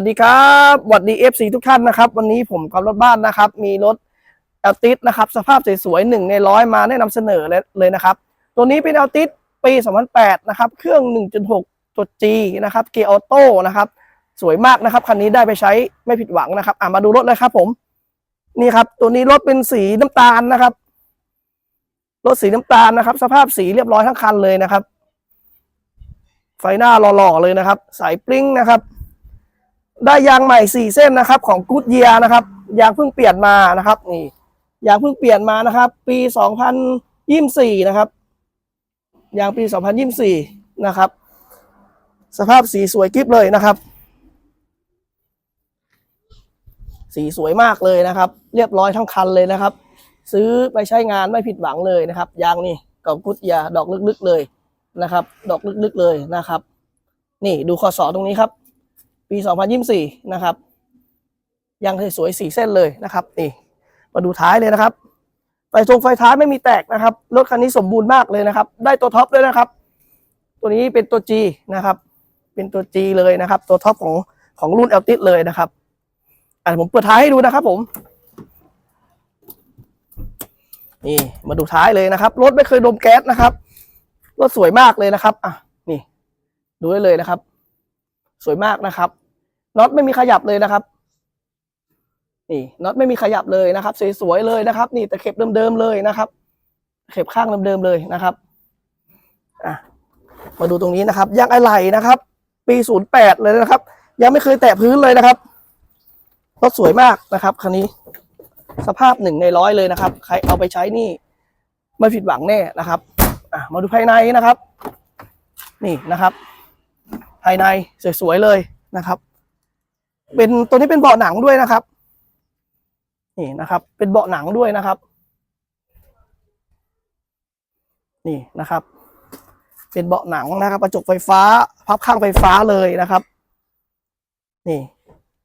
วัสดีครับสวัสดีเอฟซีทุกท่านนะครับ วันนี้ผมกับรถบ้านนะครับ มีรถแอลติสนะครับ สภาพสวยๆหนึ่งในร้อยมาแนะนำเสนอเลยนะครับ ตัวนี้เป็นแอลติสปี 2008 นะครับ เครื่อง 1.6 ตัว G นะครับ เกียร์ออโต้นะครับ สวยมากนะครับ คันนี้ได้ไปใช้ไม่ผิดหวังนะครับ อะมาดูรถเลยครับผม นี่ครับ ตัวนี้รถเป็นสีน้ำตาลนะครับ รถสีน้ำตาลนะครับ สภาพสีเรียบร้อยทั้งคันเลยนะครับ ไฟหน้าหล่อๆเลยนะครับ สายปริ้งนะครับ ได้ยางใหม่สี่เส้นนะครับของกูดเยียนะครับ ยางเพิ่งเปลี่ยนมานะครับนี่ยางเพิ่งเปลี่ยนมานะครับ ปีสองพันยี่สี่นะครับยางปีสองพันยี่สี่นะครับ สภาพสีสวยกริบเลยนะครับ สีสวยมากเลยนะครับ เรียบร้อยทั้งคันเลยนะครับ ซื้อไปใช้งานไม่ผิดหวังเลยนะครับยางนี่กับกุดยาดอกลึกๆเลยนะครับ ดอกลึกๆเลยนะครับ นี่ดูข้อสอตรงนี้ครับ ปี 2024 นะครับ ยังสวยๆสี่เส้นเลยนะครับนี่มาดูท้ายเลยนะครับ ไฟทรงไฟท้ายไม่มีแตกนะครับ รถคันนี้สมบูรณ์มากเลยนะครับ ได้ตัวท็อปด้วยนะครับ ตัวนี้เป็นตัว G นะครับ เป็นตัว G เลยนะครับ ตัวท็อปของของรุ่น a l t i s เลยนะครับอะผมเปิดท้ายให้ดูนะครับ ผมนี่มาดูท้ายเลยนะครับ รถไม่เคยดมแก๊สนะครับ รถสวยมากเลยนะครับ อะ นี่ ดูได้เลยนะครับ สวยมากนะครับน็อตไม่มีขยับเลยนะครับนี่น็อตไม่มีขยับเลยนะครับ สวยๆเลยนะครับ นี่ตะเข็บเดิมๆเลยนะครับเข็บข้างเดิมๆเลยนะครับอะมาดูตรงนี้นะครับยางอะไหล่นะครับ ปีศูนย์แปดเลยนะครับ ยังไม่เคยแตะพื้นเลยนะครับรถสวยมากนะครับคันนี้ สภาพหนึ่งในร้อยเลยนะครับ ใครเอาไปใช้นี่ไม่ผิดหวังแน่นะครับอะมาดูภายในนะครับ นี่นะครับ ภายในสวยๆเลยนะครับ เป็นตัวนี้เป็นเบาะหนังด้วยนะครับ นี่นะครับ เป็นเบาะหนังด้วยนะครับ นี่นะครับ เป็นเบาะหนังนะครับกระจกไฟฟ้า พับข้างไฟฟ้าเลยนะครับ นี่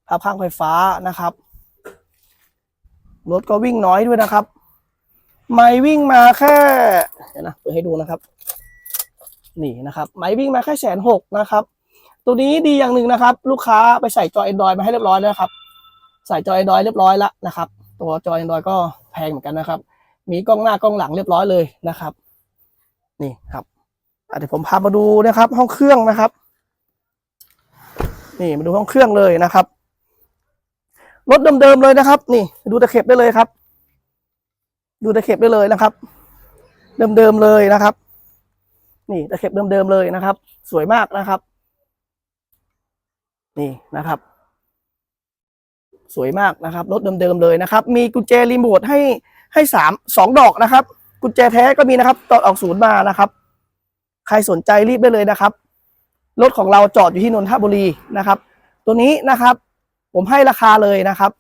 พับข้างไฟฟ้านะครับรถก็วิ่งน้อยด้วยนะครับไม่วิ่งมาแค่เดี๋ยวนะเปิดให้ดูนะครับ นี่นะครับ ไม่วิ่งมาแค่แสนหกนะครับ ตัวนี้ดีอย่างหนึ่งนะครับ ลูกค้าไปใส่จอ Android มาให้เรียบร้อยแล้วครับ ใส่จอ Android เรียบร้อยแล้วนะครับ ตัวจอ Android ก็แพงเหมือนกันนะครับ มีกล้องหน้ากล้องหลังเรียบร้อยเลยนะครับ นี่ครับเดี๋ยวผมพามาดูนะครับ ห้องเครื่องนะครับ นี่มาดูห้องเครื่องเลยนะครับรถเดิมๆเลยนะครับ นี่ ดูตะเข็บได้เลยครับ ดูตะเข็บได้เลยนะครับ เดิมๆเลยนะครับ นี่ตะเข็บเดิมๆเลยนะครับ สวยมากนะครับ นี่นะครับ สวยมากนะครับรถเดิมๆเลยนะครับ มีกุญแจรีโมทให้ให้สามสองดอกนะครับ กุญแจแท้ก็มีนะครับ ตอนออกศูนย์มานะครับ ใครสนใจรีบได้เลยนะครับรถของเราจอดอยู่ที่นนทบุรีนะครับ ตัวนี้นะครับ ผมให้ราคาเลยนะครับ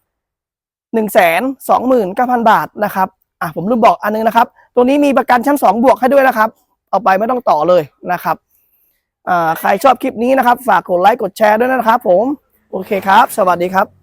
หนึ่งแสนสองหมื่นเก้าพันบาทนะครับอะผมลืมบอกอันนึงนะครับ ตัวนี้มีประกันชั้นสองบวกให้ด้วยนะครับ เอาไปไม่ต้องต่อเลยนะครับ ใครชอบคลิปนี้นะครับ ฝากกดไลค์กดแชร์ด้วยนะครับผม โอเคครับ สวัสดีครับ